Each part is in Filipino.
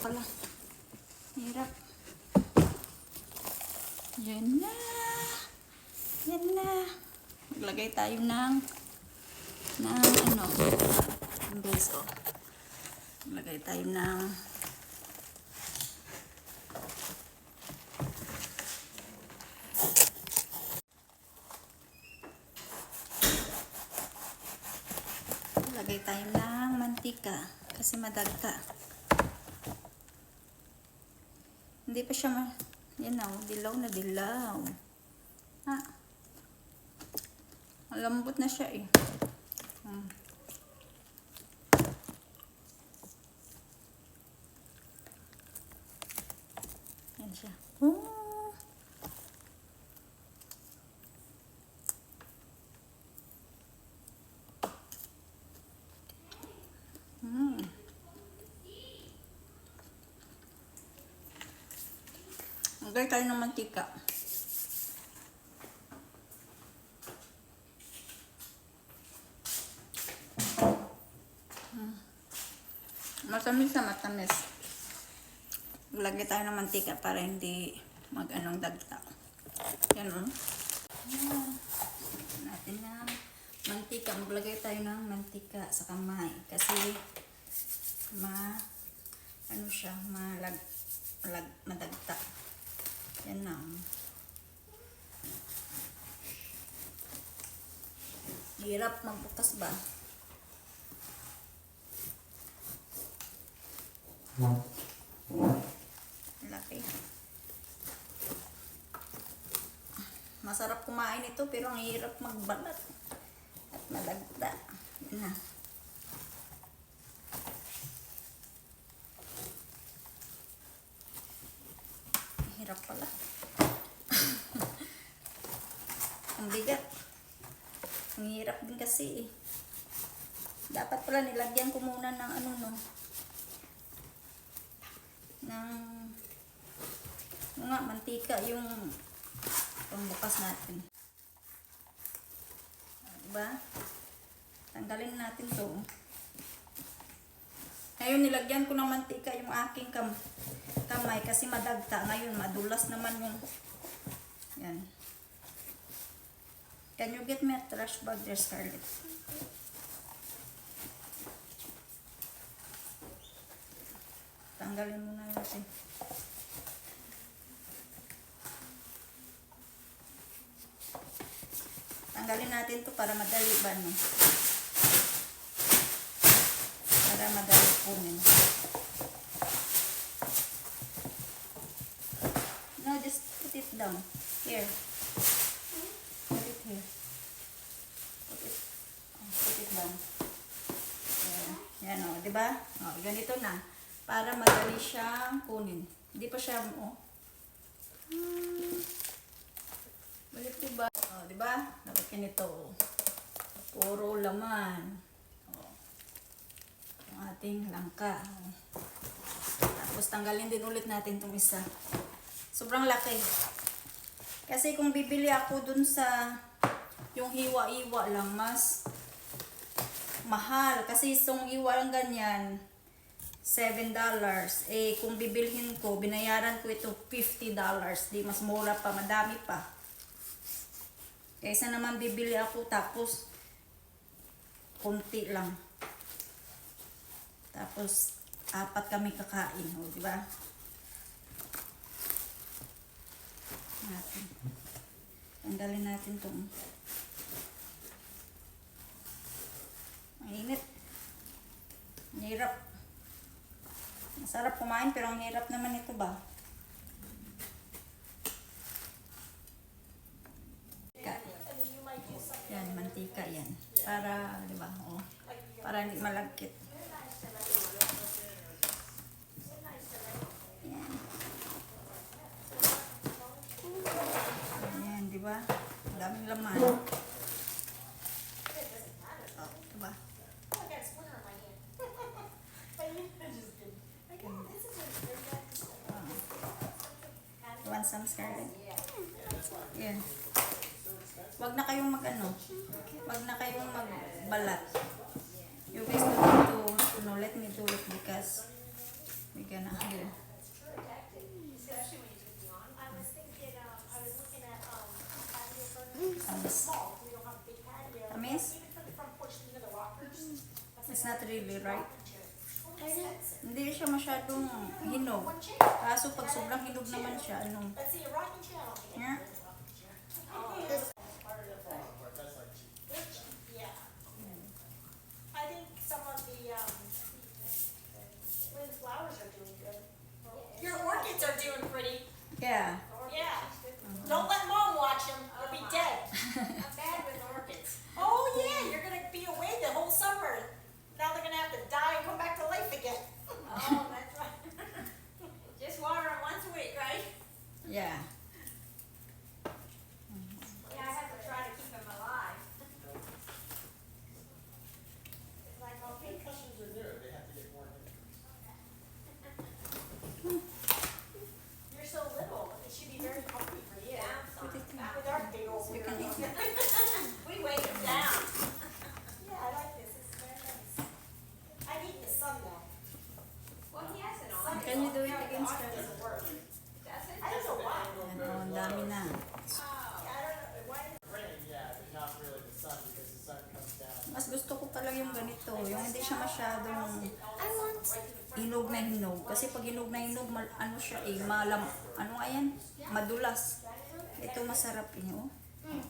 pala. Hirap. Yan na. Yan na. Maglagay tayo ng ng ano, base, oh. Maglagay tayo ng Lagay tayo ng mantika kasi madagta. Hindi pa siya ma... Na, oh, dilaw na dilaw. Ha? Malambot na siya eh. Hmm. Yan siya. Hmm. Magay tayo ng mantika. Hmm. Matamis na matamis. Lagay tayo ng mantika para hindi mag-anong dagta. Yan o. Yan. Natin na mantika. Maglagay tayo ng mantika sa kamay. Kasi ma ano siya, malag, malag, madagta. Yan na. Hirap magbukas ba? Laki. Masarap kumain ito pero ang hirap magbalat. At malagda. Yan na. Hirap pala. ang bigat. Ang hirap din kasi eh. Dapat pala nilagyan ko muna ng ano no. Ng ano nga, mantika yung pambukas natin. Diba? Tanggalin natin to. Ngayon, nilagyan ko ng mantika yung aking kam kamay kasi madagta. Ngayon, madulas naman yung yan. Can you get me a trash bag there, Scarlett? Tanggalin muna natin. Tanggalin natin to para madali ba, no? Para madali kunin. No, just put it down. Here. Put it here. Put it, oh, put it down. Yan, yan o, di ba? O, ganito na. Para madali siyang kunin. Hindi pa siya, oh. Hmm. Balik diba? O, di ba? Dapat ganito, oh. Puro laman. O. Ang ating langka. O. Tapos tanggalin din ulit natin itong isa. Sobrang laki. Kasi kung bibili ako dun sa yung hiwa-iwa lang, mas mahal. Kasi itong iwa lang ganyan, $7. Eh, kung bibilhin ko, binayaran ko ito $50. Di, mas mura pa, madami pa. Kaysa naman bibili ako tapos konti lang. Tapos apat kami kakain, o, di ba? Natin. Tanggalin natin tong Mainit. Ang hirap. Masarap kumain pero ang hirap naman ito ba? Yan, mantika yan. Para, di ba? Oh, para hindi malagkit. Handsome Scarlett. Yan. Huwag na kayong mag-ano. Huwag na kayong magbalat. You guys don't need to, you know, let me do it because we gonna do Amis. Amis? It's not really right. Hindi siya masyadong hinog. Kaso pag sobrang hinog naman siya, ano? Yeah? Yeah. siya masyadong hinog na hinog. Kasi pag hinog na hinog, mal, ano siya eh, malam, ano nga yan? Madulas. Ito masarap yun, oh. Ayan.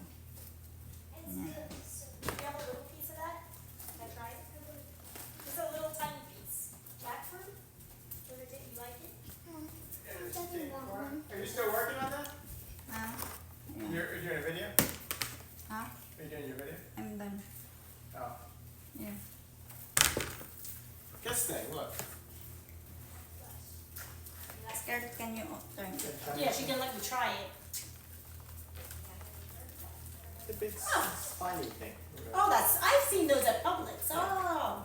look. Scared, can you oh, turn? Yeah, she can let me try it. The big Oh. spiny thing. Oh, that's, I've seen those at Publix. Oh.